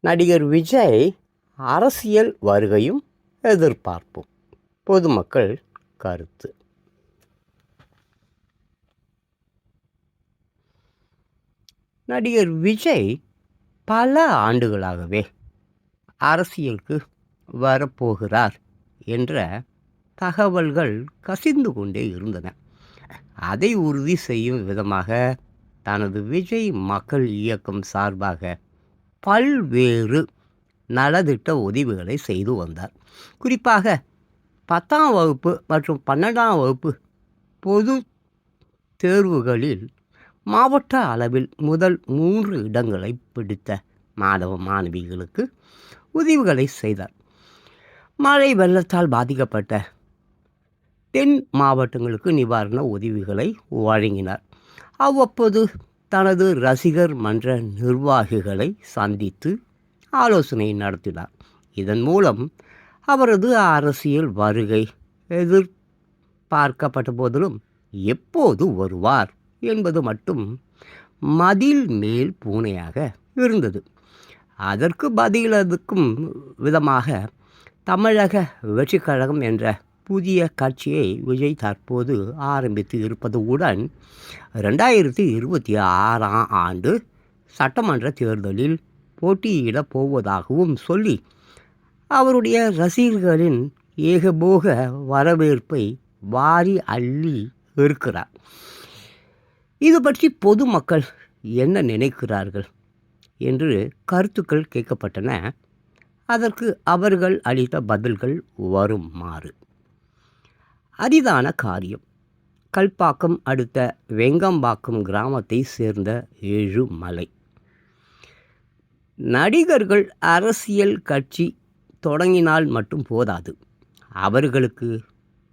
நடிகர் விஜய் அரசியல் வருகையும் எதிர்பார்ப்பும். பொதுமக்கள் கருத்து. நடிகர் விஜய் பல ஆண்டுகளாகவே அரசியலுக்கு வரப்போகிறார் என்ற தகவல்கள் கசிந்து கொண்டே இருந்தன. அதை உறுதி செய்யும் விதமாக தனது விஜய் மக்கள் இயக்கம் சார்பாக பல்வேறு நலத்திட்ட உதவிகளை செய்து வந்தார். குறிப்பாக பத்தாம் வகுப்பு மற்றும் பன்னெண்டாம் வகுப்பு பொது தேர்வுகளில் மாவட்ட அளவில் முதல் மூன்று இடங்களை பிடித்த மாணவ மாணவிகளுக்கு உதவிகளை செய்தார். மழை வெள்ளத்தால் பாதிக்கப்பட்ட தென் மாவட்டங்களுக்கு நிவாரண உதவிகளை வழங்கினார். அவ்வப்போது தனது ரசிகர் மன்ற நிர்வாகிகளை சந்தித்து ஆலோசனை நடத்தினார். இதன் மூலம் அவரது அரசியல் வருகை எதிர்பார்க்கப்பட்ட போதிலும் எப்போது வருவார் என்பது மட்டும் மதில் மேல் பூனையாக இருந்தது. அதற்கு பதிலதுக்கும் விதமாக தமிழக வெற்றி கழகம் என்ற புதிய கட்சியை விஜய் தற்போது ஆரம்பித்து இருப்பதுடன் ரெண்டாயிரத்தி இருபத்தி ஆறாம் ஆண்டு சட்டமன்ற தேர்தலில் போட்டியிடப் போவதாகவும் சொல்லி அவருடைய ரசிகர்களின் ஏகபோக வரவேற்பை வாரி அள்ளி இருக்கிறார். இது பற்றி பொதுமக்கள் என்ன நினைக்கிறார்கள் என்று கருத்துக்கள் கேட்கப்பட்டன. அதற்கு அவர்கள் அளித்த பதில்கள் வருமாறு. அரிதான காரியம். கல்பாக்கம் அடுத்த வெங்கம்பாக்கம் கிராமத்தை சேர்ந்த ஏழுமலை நடிகர்கள் அரசியல் கட்சி தொடங்கினால் மட்டும் போதாது. அவர்களுக்கு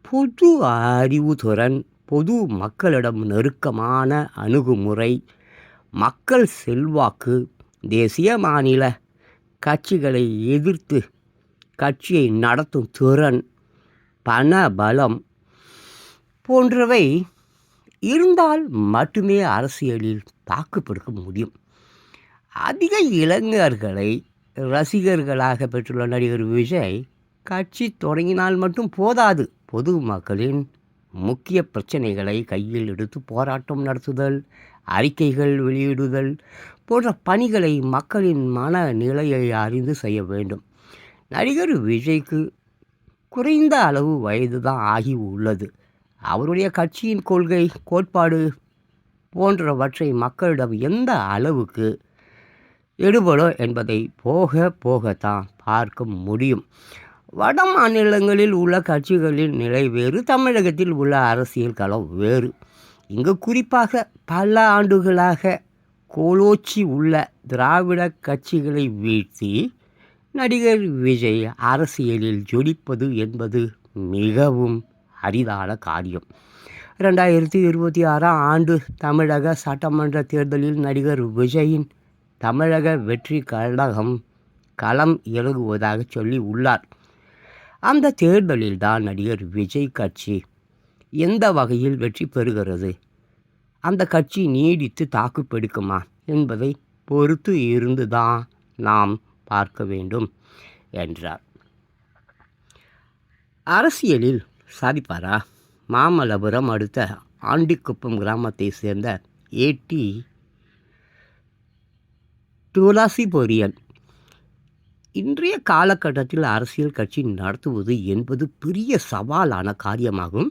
பொது அறிவுதுறன் பொது மக்களிடம் நெருக்கமான அணுகுமுறை மக்கள் செல்வாக்கு தேசிய மாநில கட்சிகளை எதிர்த்து கட்சியை நடத்தும் திறன் பண பலம் போன்றவை இருந்தால் மட்டுமே அரசியலில் தாக்குப்பிடிக்க முடியும். அதிக இளைஞர்களை ரசிகர்களாக பெற்றுள்ள நடிகர் விஜய் கட்சி தொடங்கினால் மட்டும் போதாது. பொது மக்களின் முக்கிய பிரச்சனைகளை கையில் எடுத்து போராட்டம் நடத்துதல் அறிக்கைகள் வெளியிடுதல் போன்ற பணிகளை மக்களின் மன நிலையை அறிந்து செய்ய வேண்டும். நடிகர் விஜய்க்கு குறைந்த அளவு வயது தான் ஆகி உள்ளது. அவருடைய கட்சியின் கொள்கை கோட்பாடு போன்றவற்றை மக்களிடம் எந்த அளவுக்கு எடுபடும் என்பதை போக போகத்தான் பார்க்க முடியும். வட மாநிலங்களில் உள்ள கட்சிகளின் நிலை வேறு தமிழகத்தில் உள்ள அரசியல் களம் வேறு. இங்கு குறிப்பாக பல ஆண்டுகளாக கோலோச்சி உள்ள திராவிட கட்சிகளை வீழ்த்தி நடிகர் விஜய் அரசியலில் ஜொலிப்பது என்பது மிகவும் அரிதான காரியம். ரெண்டாயிரத்தி இருபத்தி ஆறாம் ஆண்டு தமிழக சட்டமன்ற தேர்தலில் நடிகர் விஜயின் தமிழக வெற்றி கழகம் களம் இறங்குவதாக சொல்லி உள்ளார். அந்த தேர்தலில் தான் நடிகர் விஜய் கட்சி எந்த வகையில் வெற்றி பெறுகிறது? அந்த கட்சி நீடித்து தாக்குப்பிடிக்குமா என்பதை பொறுத்து இருந்து தான் நாம் பார்க்க வேண்டும் என்றார். அரசியலில் சாதிப்பாரா? மாமல்லபுரம் அடுத்த ஆண்டிக்குப்பம் கிராமத்தை சேர்ந்த ஏடி துளசி பொரியன் இன்றைய காலகட்டத்தில் அரசியல் கட்சி நடத்துவது என்பது பெரிய சவாலான காரியமாகும்.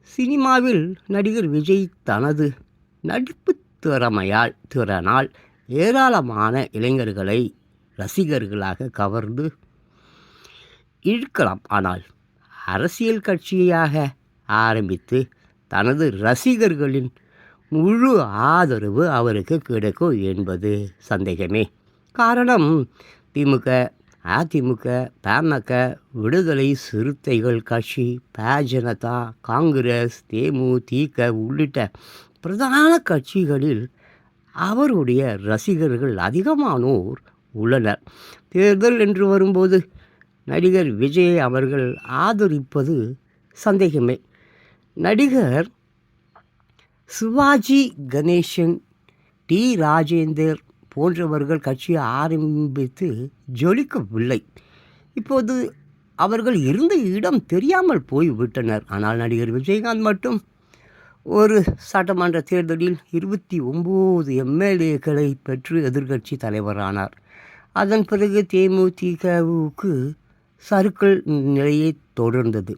சினிமாவில் நடிகர் விஜய் தனது நடிப்பு திறமையால் திறனால் ஏராளமான இளைஞர்களை ரசிகர்களாக கவர்ந்து இழுக்கலாம். ஆனால் அரசியல் கட்சியாக ஆரம்பித்து தனது ரசிகர்களின் முழு ஆதரவு அவருக்கு கிடைக்கும் என்பது சந்தேகமே. காரணம் திமுக அதிமுக பாமக விடுதலை சிறுத்தைகள் கட்சி பாஜனதா காங்கிரஸ் தேமுதிக உள்ளிட்ட பிரதான கட்சிகளில் அவருடைய ரசிகர்கள் அதிகமானோர் உள்ளனர். தேர்தல் என்று வரும்போது நடிகர் விஜய் அவர்கள் ஆதரிப்பது சந்தேகமே. நடிகர் சிவாஜி கணேசன் டி. ராஜேந்தர் போன்றவர்கள் கட்சியை ஆரம்பித்து ஜொலிக்கவில்லை. இப்போது அவர்கள் இருந்த இடம் தெரியாமல் போய்விட்டனர். ஆனால் நடிகர் விஜயகாந்த் மட்டும் ஒரு சட்டமன்ற தேர்தலில் இருபத்தி ஒம்பது எம்எல்ஏக்களை பெற்று எதிர்க்கட்சி தலைவரானார். அதன் பிறகு தேமுதிகவுக்கு சறுக்கல் நிலையை தொடர்ந்தது.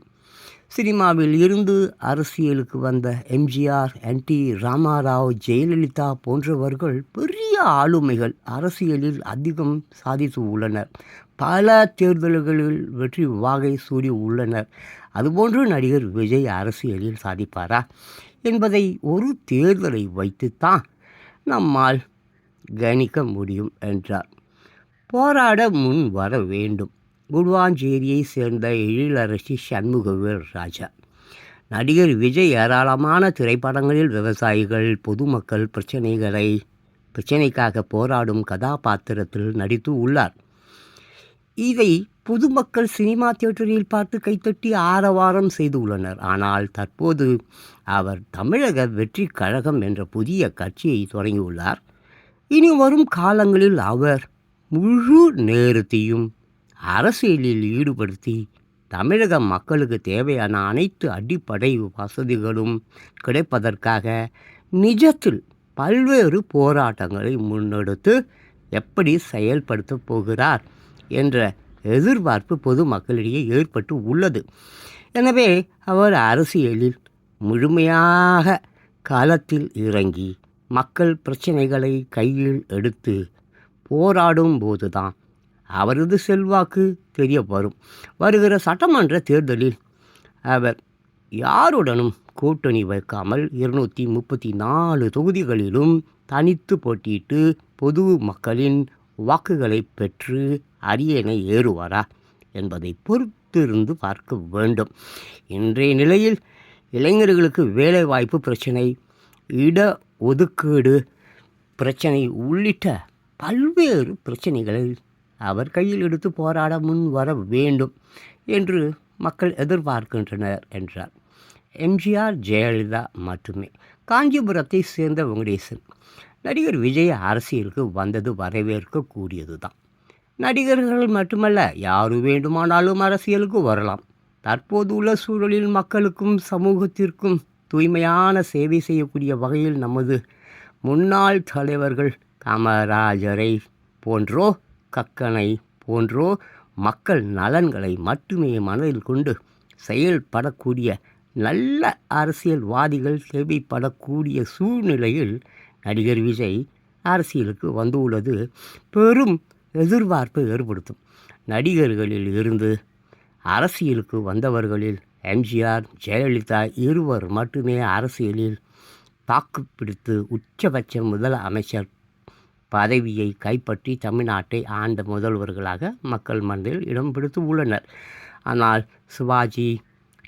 சினிமாவில் இருந்து அரசியலுக்கு வந்த எம்ஜிஆர் என். டி. ராமாராவ் ஜெயலலிதா போன்றவர்கள் பெரிய ஆளுமைகள் அரசியலில் அதிகம் சாதித்து உள்ளனர். பல தேர்தல்களில் வெற்றி வாகை சூடி உள்ளனர். அதுபோன்று நடிகர் விஜய் அரசியலில் சாதிப்பாரா என்பதை ஒரு தேர்தலை வைத்துத்தான் நம்மால் கணிக்க முடியும் என்றார். போராட முன் வர வேண்டும். குடுவாஞ்சேரியை சேர்ந்த எழிலரசி சண்முகவேல் ராஜா. நடிகர் விஜய் ஏராளமான திரைப்படங்களில் விவசாயிகள் பொதுமக்கள் பிரச்சனைகளை பிரச்சனைக்காக போராடும் கதாபாத்திரத்தில் நடித்து உள்ளார். இதை பொதுமக்கள் சினிமா தியேட்டரில் பார்த்து கைத்தட்டி ஆரவாரம் செய்துள்ளனர் ஆனால் தற்போது அவர் தமிழக வெற்றி கழகம் என்ற புதிய கட்சியை தொடங்கியுள்ளார். இனி வரும் காலங்களில் அவர் முழு நேரத்தையும் அரசியலில் ஈடுபடுத்தி தமிழக மக்களுக்கு தேவையான அனைத்து அடிப்படை வசதிகளும் கிடைப்பதற்காக நிஜத்தில் பல்வேறு போராட்டங்களை முன்னெடுத்து எப்படி செயல்படுத்தப் போகிறார் என்ற எதிர்பார்ப்பு பொதுமக்களிடையே ஏற்பட்டு உள்ளது. எனவே அவர் அரசியலில் முழுமையாக களத்தில் இறங்கி மக்கள் பிரச்சனைகளை கையில் எடுத்து போராடும் போதுதான் அவரது செல்வாக்கு தெரிய வரும் வருகிற சட்டமன்ற தேர்தலில் அவர் யாருடனும் கூட்டணி வைக்காமல் இருநூற்றி முப்பத்தி நாலு தொகுதிகளிலும் தனித்து போட்டியிட்டு பொது மக்களின் வாக்குகளை பெற்று அரியணை ஏறுவாரா என்பதை பொறுத்திருந்து பார்க்க வேண்டும். இன்றைய நிலையில் இளைஞர்களுக்கு வேலைவாய்ப்பு பிரச்சனை இட ஒதுக்கீடு பிரச்சனை உள்ளிட்ட பல்வேறு பிரச்சனைகளை அவர் கையில் எடுத்து போராட முன் வர வேண்டும் என்று மக்கள் எதிர்பார்க்கின்றனர் என்றார். எம்ஜிஆர் ஜெயலலிதா மட்டுமே. காஞ்சிபுரத்தை சேர்ந்த வெங்கடேசன். நடிகர் விஜய் அரசியலுக்கு வந்தது வரவேற்கக்கூடியது தான் நடிகர்கள் மட்டுமல்ல யாரு வேண்டுமானாலும் அரசியலுக்கு வரலாம். தற்போது உள்ள சூழலில் மக்களுக்கும் சமூகத்திற்கும் தூய்மையான சேவை செய்யக்கூடிய வகையில் நமது முன்னாள் தலைவர்கள் காமராஜரை போன்றோ கக்கனை போன்றோ மக்கள் நலன்களை மட்டுமே மனதில் கொண்டு செயல்படக்கூடிய நல்ல அரசியல்வாதிகள் தேவைப்படக்கூடிய சூழ்நிலையில் நடிகர் விஜய் அரசியலுக்கு வந்துள்ளது. பெரும் எதிர்பார்ப்பை ஏற்படுத்தும். நடிகர்களில் இருந்து அரசியலுக்கு வந்தவர்களில் எம்ஜிஆர் ஜெயலலிதா இருவர் மட்டுமே அரசியலில் தாக்குப்பிடித்து உச்சபட்ச முதல் அமைச்சர் பதவியை கைப்பற்றி தமிழ்நாட்டை ஆண்ட முதல்வர்களாக மக்கள் மனதில் இடம் பிடித்து உள்ளனர். ஆனால் சிவாஜி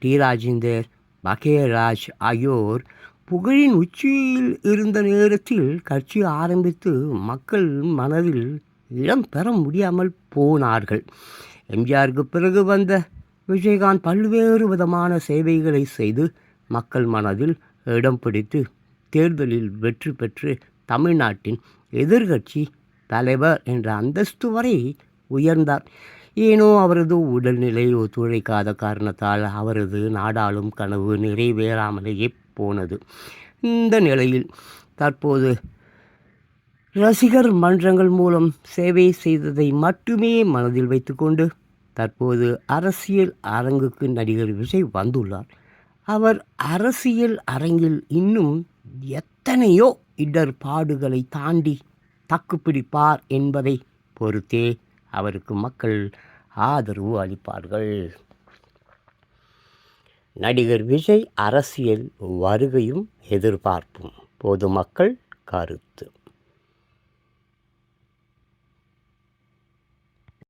டி. ராஜேந்தர் பகேராஜ் ஆகியோர் புகழின் உச்சியில் இருந்த நேரத்தில் கட்சி ஆரம்பித்து மக்கள் மனதில் இடம் பெற முடியாமல் போனார்கள். எம்ஜிஆருக்கு பிறகு வந்த விஜயகாந்த் பல்வேறு விதமான சேவைகளை செய்து மக்கள் மனதில் இடம் பிடித்து தேர்தலில் வெற்றி பெற்று தமிழ்நாட்டின் எதிர்கட்சி தலைவர் என்ற அந்தஸ்து வரை உயர்ந்தார். ஏனோ அவரது உடல்நிலை ஒத்துழைக்காத காரணத்தால் அவரது நாடாளும் கனவு நிறைவேறாமலேயே போனது. இந்த நிலையில் தற்போது ரசிகர் மன்றங்கள் மூலம் சேவை செய்ததை மட்டுமே மனதில் வைத்துக்கொண்டு தற்போது அரசியல் அரங்குக்கு நடிகர் விஜய் வந்துள்ளார். அவர் அரசியல் அரங்கில் இன்னும் எத்தனையோ இடர்பாடுகளை தாண்டி தக்குப்பிடிப்பார் என்பதை பொறுத்தே அவருக்கு மக்கள் ஆதரவு அளிப்பார்கள். நடிகர் விஜய் அரசியல் வருகையும் எதிர்பார்ப்பும். பொதுமக்கள் கருத்து.